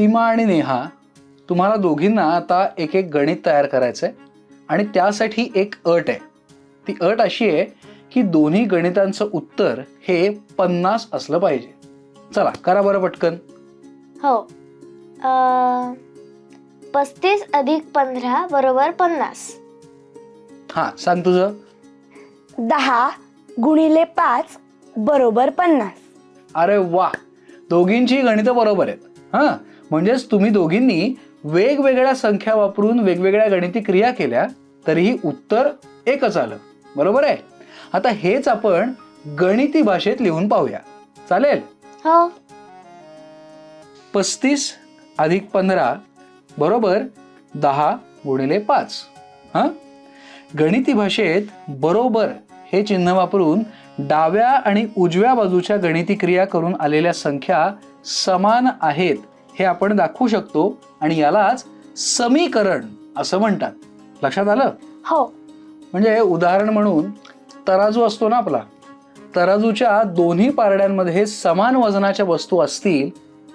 सीमा आणि नेहा तुम्हाला दोघींना आता एक एक गणित तयार करायचं आहे आणि त्यासाठी एक अट आहे. ती अट अशी आहे की दोन्ही गणितांचं उत्तर हे पन्नास असलं पाहिजे. चला करा बरं पटकन. हो. पस्तीस अधिक पंधरा बरोबर पन्नास. हां सांग तुझं. दहा गुणिले पाच बरोबर पन्नास. अरे वा दोघींची गणितं बरोबर आहेत. हां म्हणजेच तुम्ही दोघींनी वेगवेगळ्या संख्या वापरून वेगवेगळ्या गणिती क्रिया केल्या तरीही उत्तर एकच आलं. बरोबर आहे? आता हेच आपण गणिती भाषेत लिहून पाहूया. चालेल? हो. पस्तीस अधिक पंधरा बरोबर दहा गुणिले पाच. हां? गणिती भाषेत बरोबर हे चिन्ह वापरून डाव्या आणि उजव्या बाजूच्या गणिती क्रिया करून आलेल्या संख्या समान आहेत हे आपण दाखवू शकतो आणि यालाच समीकरण असं म्हणतात. लक्षात आलं? हो. म्हणजे उदाहरण म्हणून तराजू असतो ना आपला. तराजूच्या दोन्ही पारड्यांमध्ये समान वजनाच्या वस्तू असतील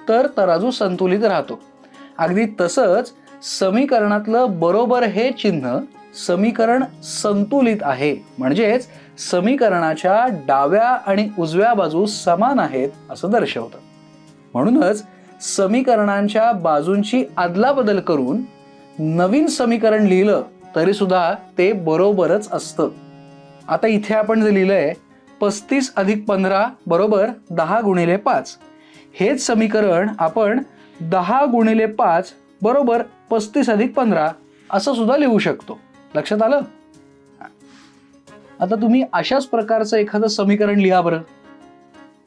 तर तराजू संतुलित राहतो. अगदी तसंच समीकरणातलं बरोबर हे चिन्ह समीकरण संतुलित आहे. म्हणजेच समीकरणाच्या डाव्या आणि उजव्या बाजू समान आहेत असं दर्शवतं. म्हणूनच समीकरणांच्या बाजूंची अदलाबदल करून नवीन समीकरण लिहिलं तरी सुद्धा ते बरोबरच असतं. आता इथे आपण जे लिहिलंय पस्तीस अधिक पंधरा बरोबर दहा गुणिले पाच. हेच समीकरण आपण दहा गुणिले पाच बरोबर पस्तीस अधिक पंधरा असं सुद्धा लिहू शकतो. लक्षात आलं? आता तुम्ही अशाच प्रकारचं एखादं समीकरण लिहा बरं.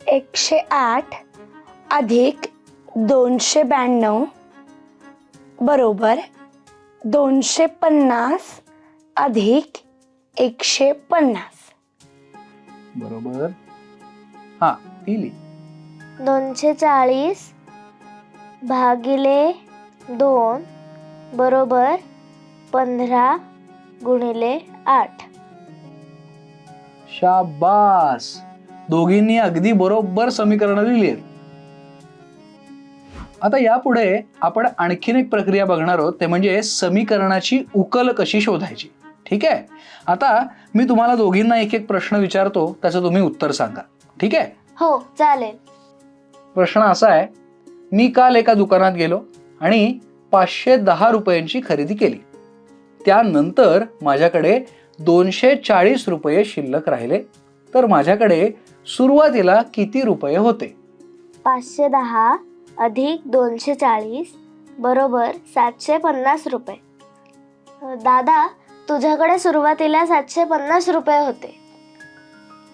एकशे आठ अधिक दोनशे ब्याण्णव बरोबर दोनशे पन्नास अधिक एकशे पन्नास. बरोबर. हा ती लिही. दोनशे चाळीस भागिले दोन बरोबर पंधरा गुणिले आठ. शाबास. दोघींनी अगदी बरोबर समीकरण लिहिली आहेत. आता यापुढे आपण आणखीन एक प्रक्रिया बघणार आहोत. ते म्हणजे समीकरणाची उकल कशी शोधायची. ठीक आहे? आता मी तुम्हाला दोघींना एक एक प्रश्न विचारतो. त्याचं तुम्ही उत्तर सांगा. ठीक आहे? हो चालेल. प्रश्न असा आहे. मी काल एका दुकानात गेलो आणि पाचशे दहा रुपयांची खरेदी केली. त्यानंतर माझ्याकडे दोनशे चाळीस रुपये शिल्लक राहिले. तर माझ्याकडे सुरुवातीला किती रुपये होते? पाचशे दहा अधिक दोनशे चाळीस बरोबर सातशे पन्नास रुपये. दादा तुझ्याकडे सुरुवातीला सातशे पन्नास रुपये होते.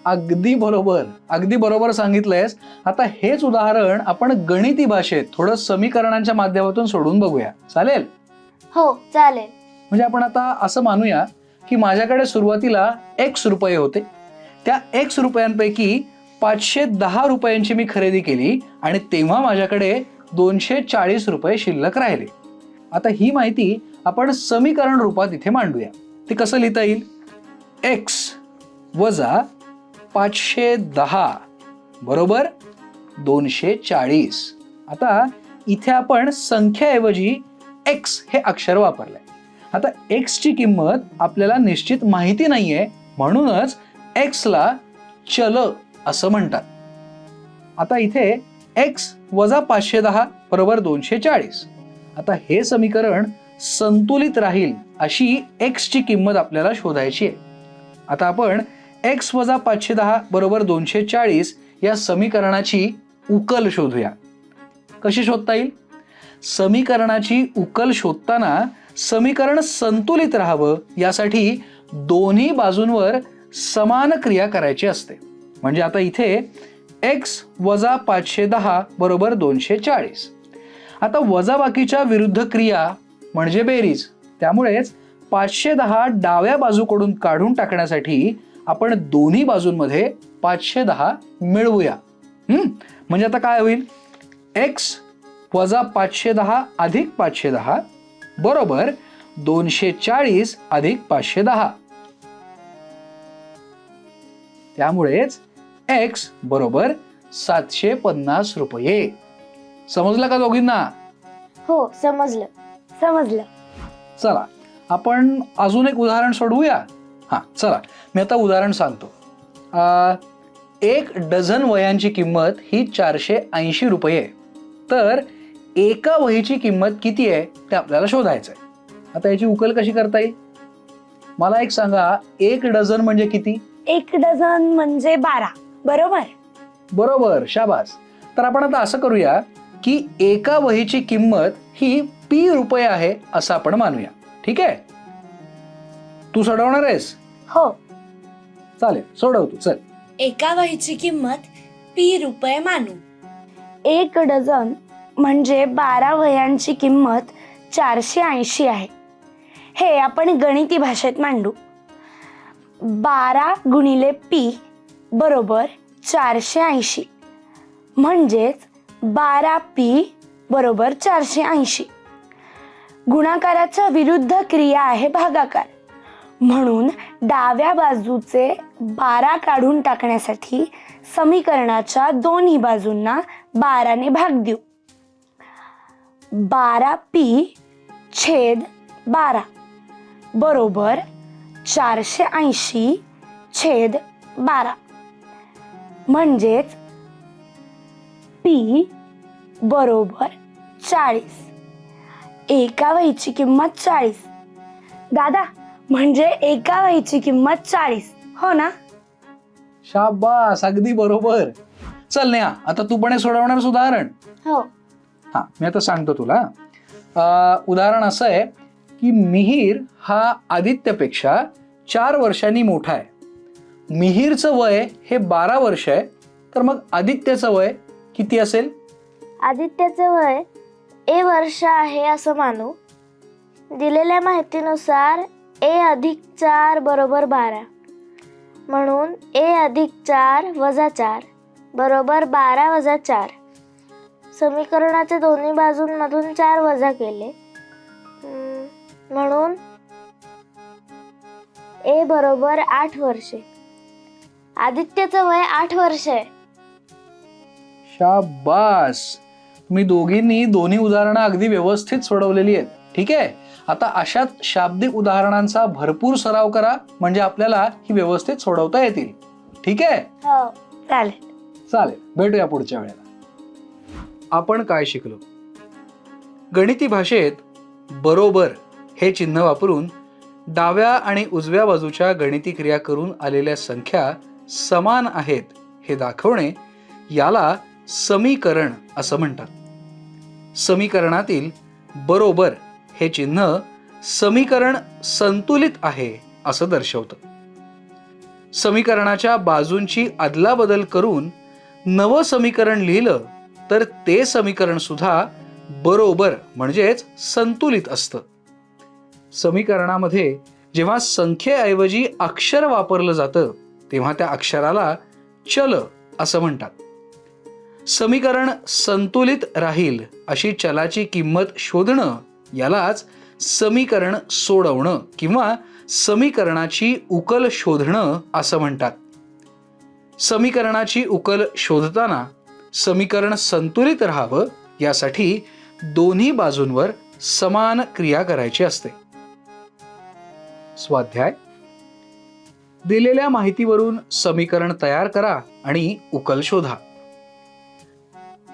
अगदी बरोबर अगदी बरोबर सांगितलंयस. आता हेच उदाहरण आपण गणिती भाषेत थोडं समीकरणांच्या माध्यमातून सोडून बघूया. चालेल? हो चालेल. म्हणजे आपण आता असं मानूया की माझ्याकडे सुरुवातीला एक्स रुपये होते. त्या एक्स रुपयांपैकी पाचशे दहा रुपयांची मी खरेदी केली आणि तेव्हा माझ्याकडे दोनशे चाळीस रुपये शिल्लक राहिले. आता ही माहिती आपण समीकरण रूपात इथे मांडूया. ते कसं लिहिता येईल? एक्स वजा पाचशे दहा बरोबर दोनशे चाळीस. आता इथे आपण संख्याऐवजी एक्स हे अक्षर वापरलं आहे आता एक्सची किंमत आपल्याला निश्चित माहिती नाही आहे म्हणूनच एक्सला चल असं म्हणतात. आता इथे एक्स वजा पाचशे दहा बरोबर दोनशे चाळीस. आता हे समीकरण संतुलित राहील अशी एक्सची किंमत आपल्याला शोधायची आहे. आता आपण एक्स वजा पाचशे दहा बरोबर दोनशे चाळीस या समीकरणाची उकल शोधूया. कशी शोधता येईल? समीकरणाची उकल शोधताना समीकरण संतुलित राहावं यासाठी दोन्ही बाजूंवर समान क्रिया करायची असते. म्हणजे आता इथे एक्स वजा पाचशे दहा बरोबर दोनशे चाळीस. आता वजाबाकीच्या विरुद्ध क्रिया म्हणजे बेरीज. त्यामुळेच पाचशे दहा डाव्या बाजूकडून काढून टाकण्यासाठी आपण दोन्ही बाजूंमध्ये पाचशे दहा मिळवूया. म्हणजे आता काय होईल? एक्स वजा पाचशे दहा अधिक पाचशे दहा बरोबर दोनशे चाळीस अधिक पाचशे दहा. त्यामुळेच एक्स बरोबर सातशे पन्नास रुपये. समजलं का दोघींना? हो समजलं. समजलं. चला आपण अजून एक उदाहरण सोडवूया. हां चला मी आता उदाहरण सांगतो. आ, एक डझन वह्यांची किंमत ही चारशे ऐंशी रुपये. आहे तर एका वहीची किंमत किती आहे ते आपल्याला शोधायचं आहे. आता याची उकल कशी करता येईल? मला एक सांगा एक डझन म्हणजे किती? एक डझन म्हणजे बारा. बरोबर. बरोबर शाबास. तर आपण आता असं करूया की एका वहीची किंमत ही पी रुपये आहे असं आपण मानूया. ठीक आहे? तू सोडवणार आहेस? हो. चालेल सोडव तू चल. एका वहीची किंमत पी रुपये मानू. एक डझन म्हणजे बारा वह्यांची किंमत चारशे ऐंशी आहे. हे आपण गणिती भाषेत मांडू. बारा गुणिले पी बरोबर चारशे ऐंशी. म्हणजेच बारा पी बरोबर चारशे ऐंशी. गुणाकाराच्या विरुद्ध क्रिया आहे भागाकार. म्हणून डाव्या बाजूचे बारा काढून टाकण्यासाठी समीकरणाच्या दोन्ही बाजूंना बाराने भाग देऊ. बारा पी छेद बारा बरोबर चारशे ऐंशी छेद बारा. म्हणजेच पी बरोबर चाळीस. एका वहीची किंमत चाळीस. दादा म्हणजे एका वहीची किंमत चाळीस. हो ना? शाबास अगदी बरोबर. चल नेहा आता तू पण हे सोडवणार उदाहरण. हो. हा मी आता सांगतो तुला. अं, उदाहरण असं आहे की मिहीर हा आदित्यपेक्षा चार वर्षांनी मोठा आहे. मिहीरचं वय हे बारा वर्ष आहे तर मग आदित्यचं वय किती असेल? आदित्यचं वय ए वर्ष आहे असं मानू. दिलेल्या माहितीनुसार ए अधिक चार बरोबर बारा. म्हणून ए अधिक चार वजा चार बरोबर बारा वजा चार. समीकरणाच्या दोन्ही बाजूंमधून चार वजा केले. म्हणून ए बरोबर आठ वर्षे. आदित्यचं वय आठ वर्ष आहे. शाबास. तुम्ही दोघींनी दोन्ही उदाहरणं अगदी व्यवस्थित सोडवलेली आहेत. ठीक आहे? आता अशाच शाब्दिक उदाहरणांचा भरपूर सराव करा म्हणजे आपल्याला ही व्यवस्थित सोडवता येतील. ठीक आहे? हो चालेल. चालेल. भेटूया पुढच्या वेळेला. आपण काय शिकलो? गणिती भाषेत बरोबर हे चिन्ह वापरून डाव्या आणि उजव्या बाजूच्या गणिती क्रिया करून आलेल्या संख्या समान आहेत हे दाखवणे याला समीकरण असं म्हणतात. समीकरणातील बरोबर हे चिन्ह समीकरण संतुलित आहे असं दर्शवतं. समीकरणाच्या बाजूंची अदलाबदल करून नवं समीकरण लिहिलं तर ते समीकरण सुद्धा बरोबर म्हणजेच संतुलित असतं. समीकरणामध्ये जेव्हा संख्येऐवजी अक्षर वापरलं जातं तेव्हा त्या अक्षराला चल असं म्हणतात. समीकरण संतुलित राहील अशी चलाची किंमत शोधणं यालाच समीकरण सोडवणं किंवा समीकरणाची उकल शोधणं असं म्हणतात. समीकरणाची उकल शोधताना समीकरण संतुलित राहावं यासाठी दोन्ही बाजूंवर समान क्रिया करायची असते. स्वाध्याय दिलेल्या माहितीवरून समीकरण तयार करा आणि उकल शोधा.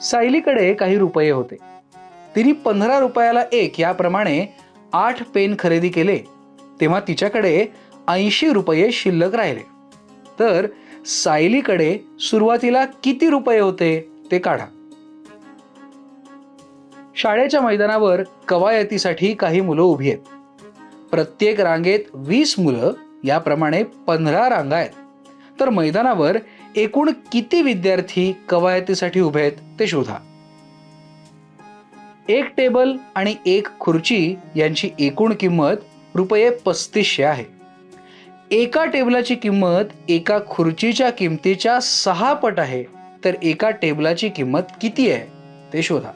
सायलीकडे काही रुपये होते. तिने पंधरा रुपयाला एक याप्रमाणे आठ पेन खरेदी केले. तेव्हा तिच्याकडे ऐंशी रुपये शिल्लक राहिले. तर सायलीकडे सुरुवातीला किती रुपये होते ते काढा. शाळेच्या मैदानावर कवायतीसाठी काही मुलं उभी आहेत. प्रत्येक रांगेत वीस मुलं याप्रमाणे पंधरा रांगा आहेत. तर मैदानावर एकूण किती विद्यार्थी कवायतीसाठी उभे आहेत ते शोधा. एक टेबल आणि एक खुर्ची यांची एकूण किंमत रुपये पस्तीसशे आहे. एका टेबलाची किंमत एका खुर्चीच्या किमतीच्या सहा पट आहे. तर एका टेबलाची किंमत किती आहे ते शोधा.